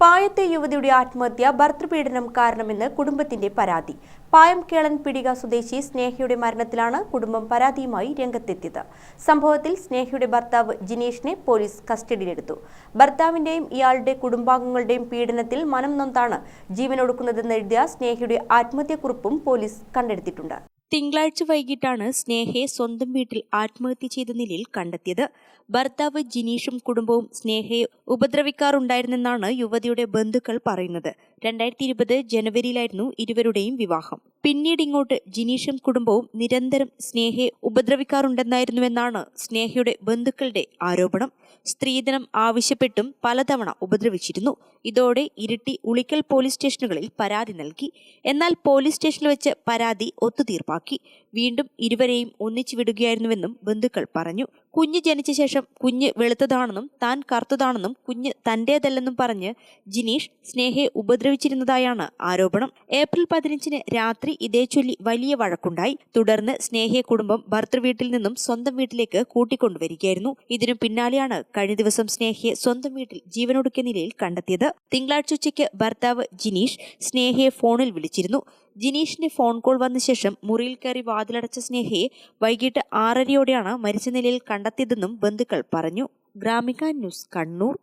പായത്തെ യുവതിയുടെ ആത്മഹത്യ ഭർത്തൃപീഡനം കാരണമെന്ന് കുടുംബത്തിന്റെ പരാതി. പായം കേളൻ പിടിക സ്വദേശി സ്നേഹയുടെ മരണത്തിലാണ് കുടുംബം പരാതിയുമായി രംഗത്തെത്തിയത്. സംഭവത്തിൽ സ്നേഹയുടെ ഭർത്താവ് ജിനേഷിനെ പോലീസ് കസ്റ്റഡിയിലെടുത്തു. ഭർത്താവിന്റെയും ഇയാളുടെ കുടുംബാംഗങ്ങളുടെയും പീഡനത്തിൽ മനം നൊന്താണ് ജീവനൊടുക്കുന്നതെന്ന് എഴുതിയ സ്നേഹയുടെ ആത്മഹത്യക്കുറിപ്പും പോലീസ് കണ്ടെടുത്തിട്ടുണ്ട്. തിങ്കളാഴ്ച വൈകിട്ടാണ് സ്നേഹയെ സ്വന്തം വീട്ടിൽ ആത്മഹത്യ ചെയ്ത നിലയിൽ കണ്ടെത്തിയത്. ഭർത്താവ് ജിനീഷും കുടുംബവും സ്നേഹയെ ഉപദ്രവിക്കാറുണ്ടായിരുന്നെന്നാണ് യുവതിയുടെ ബന്ധുക്കൾ പറയുന്നത്. രണ്ടായിരത്തി ഇരുപത് ജനുവരിയിലായിരുന്നു ഇരുവരുടെയും വിവാഹം. പിന്നീട് ഇങ്ങോട്ട് ജിനീഷും കുടുംബവും നിരന്തരം സ്നേഹയെ ഉപദ്രവിക്കാറുണ്ടെന്നായിരുന്നുവെന്നാണ് സ്നേഹയുടെ ബന്ധുക്കളുടെ ആരോപണം. സ്ത്രീധനം ആവശ്യപ്പെട്ടും പലതവണ ഉപദ്രവിച്ചിരുന്നു. ഇതോടെ ഇരിട്ടി ഉളിക്കൽ പോലീസ് സ്റ്റേഷനുകളിൽ പരാതി നൽകി. എന്നാൽ പോലീസ് സ്റ്റേഷനിൽ വെച്ച് പരാതി ഒത്തുതീർപ്പാക്കി. വീണ്ടും ഇരുവരെയും ഒന്നിച്ചു വിടുകയായിരുന്നുവെന്നും ബന്ധുക്കൾ പറഞ്ഞു. കുഞ്ഞ് ജനിച്ച ശേഷം കുഞ്ഞ് വെളുത്തതാണെന്നും താൻ കറുത്തതാണെന്നും കുഞ്ഞ് തന്റേതല്ലെന്നും പറഞ്ഞ് ജിനീഷ് സ്നേഹയെ ഉപദ്രവിച്ചിരുന്നതായാണ് ആരോപണം. ഏപ്രിൽ പതിനഞ്ചിന് രാത്രി ഇതേ ചൊല്ലി വലിയ വഴക്കുണ്ടായി. തുടർന്ന് സ്നേഹയെ കുടുംബം ഭർത്തൃവീട്ടിൽ നിന്നും സ്വന്തം വീട്ടിലേക്ക് കൂട്ടിക്കൊണ്ടുവരികയായിരുന്നു. ഇതിനു പിന്നാലെയാണ് കഴിഞ്ഞ ദിവസം സ്നേഹയെ സ്വന്തം വീട്ടിൽ ജീവനൊടുക്കിയ നിലയിൽ കണ്ടെത്തിയത്. തിങ്കളാഴ്ച ഉച്ചയ്ക്ക് ഭർത്താവ് ജിനീഷ് സ്നേഹയെ ഫോണിൽ വിളിച്ചിരുന്നു. ജിനീഷിന്റെ ഫോൺ കോൾ വന്ന ശേഷം മുറിയിൽ കയറി വാതിലടച്ച സ്നേഹയെ വൈകിട്ട് ആറരയോടെയാണ് മരിച്ച നിലയിൽ കണ്ടെത്തിയതെന്നും ബന്ധുക്കൾ പറഞ്ഞു. ഗ്രാമിക ന്യൂസ് കണ്ണൂർ.